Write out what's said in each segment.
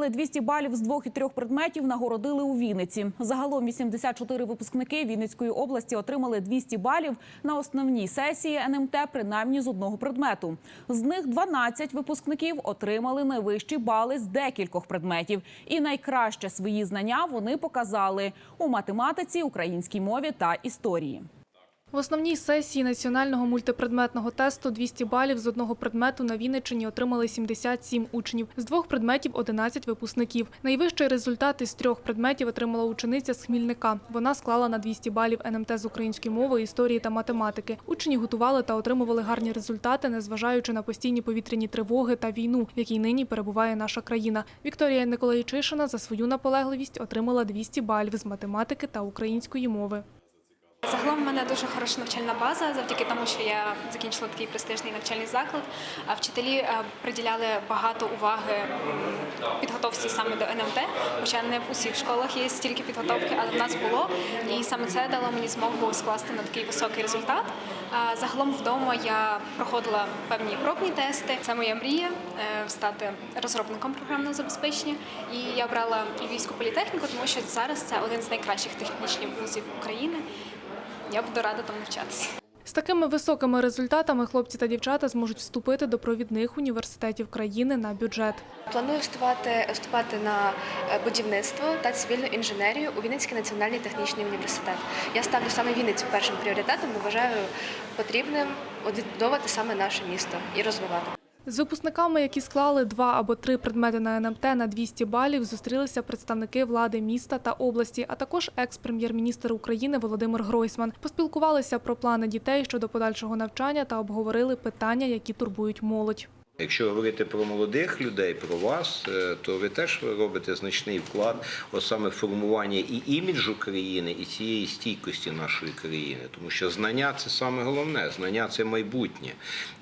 отримали 200 балів з двох і трьох предметів, нагородили у Вінниці. Загалом 84 випускники Вінницької області отримали 200 балів на основній сесії НМТ, принаймні з одного предмету. З них 12 випускників отримали найвищі бали з декількох предметів. І найкраще свої знання вони показали у математиці, українській мові та історії. В основній сесії національного мультипредметного тесту 200 балів з одного предмету на Вінниччині отримали 77 учнів. З двох предметів – 11 випускників. Найвищий результат із трьох предметів отримала учениця з Хмільника. Вона склала на 200 балів НМТ з української мови, історії та математики. Учні готували та отримували гарні результати, незважаючи на постійні повітряні тривоги та війну, в якій нині перебуває наша країна. Вікторія Николайчишина за свою наполегливість отримала 200 балів з математики та української мови. Загалом в мене дуже хороша навчальна база, завдяки тому, що я закінчила такий престижний навчальний заклад. А Вчителі е, приділяли багато уваги підготовці саме до НМТ, хоча не в усіх школах є стільки підготовки, але в нас було. І саме це дало мені змогу скласти на такий високий результат. Загалом вдома я проходила певні пробні тести. Це моя мрія е, стати розробником програмного забезпечення. І я обрала Львівську політехніку, тому що зараз це один з найкращих технічних вузів України. Я буду рада там навчатися. З такими високими результатами хлопці та дівчата зможуть вступити до провідних університетів країни на бюджет. Планую вступати, вступати на е, будівництво та цивільну інженерію у Вінницький національний технічний університет. Я ставлю саме Вінницю першим пріоритетом, бо вважаю потрібним відбудовувати саме наше місто і розвивати. З випускниками, які склали два або три предмети на НМТ на 200 балів, зустрілися представники влади міста та області, а також екс-прем'єр-міністр України Володимир Гройсман. Поспілкувалися про плани дітей щодо подальшого навчання та обговорили питання, які турбують молодь. Якщо говорити про молодих людей, про вас, е, то ви теж робите значний вклад от саме формування і іміджу країни, і цієї стійкості нашої країни. Тому що знання це саме головне, знання це майбутнє.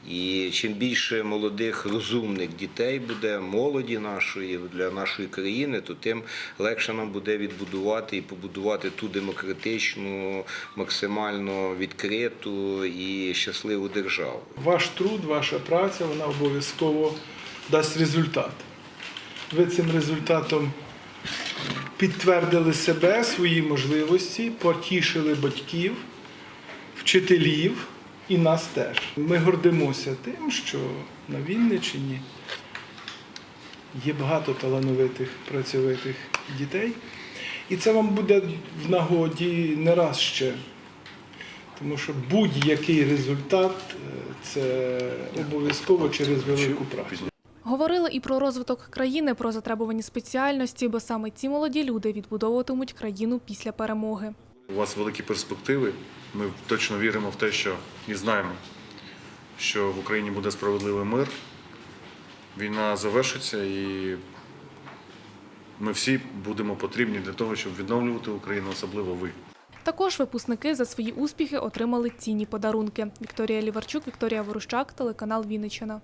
І чим більше молодих розумних дітей буде молоді нашої для нашої країни, то тим легше нам буде відбудувати і побудувати ту демократичну, максимально відкриту і щасливу державу. Ваш труд, ваша праця, вона обов'язково дасть результат. Ви цим результатом підтвердили себе, свої можливості, потішили батьків, вчителів і нас теж. Ми гордимося тим, що на Вінниччині є багато талановитих працьовитих дітей. І це вам буде в нагоді не раз ще. Тому що будь-який результат е, це обов'язково через велику працю. Говорили і про розвиток країни, про затребувані спеціальності, бо саме ці молоді люди відбудовуватимуть країну після перемоги. У вас великі перспективи. Ми точно віримо в те, що і знаємо, що в Україні буде справедливий мир. Війна завершиться і ми всі будемо потрібні для того, щоб відновлювати Україну, особливо ви. Також випускники за свої успіхи отримали цінні подарунки. Вікторія Ліварчук, Вікторія Ворущак, телеканал Вінниччина.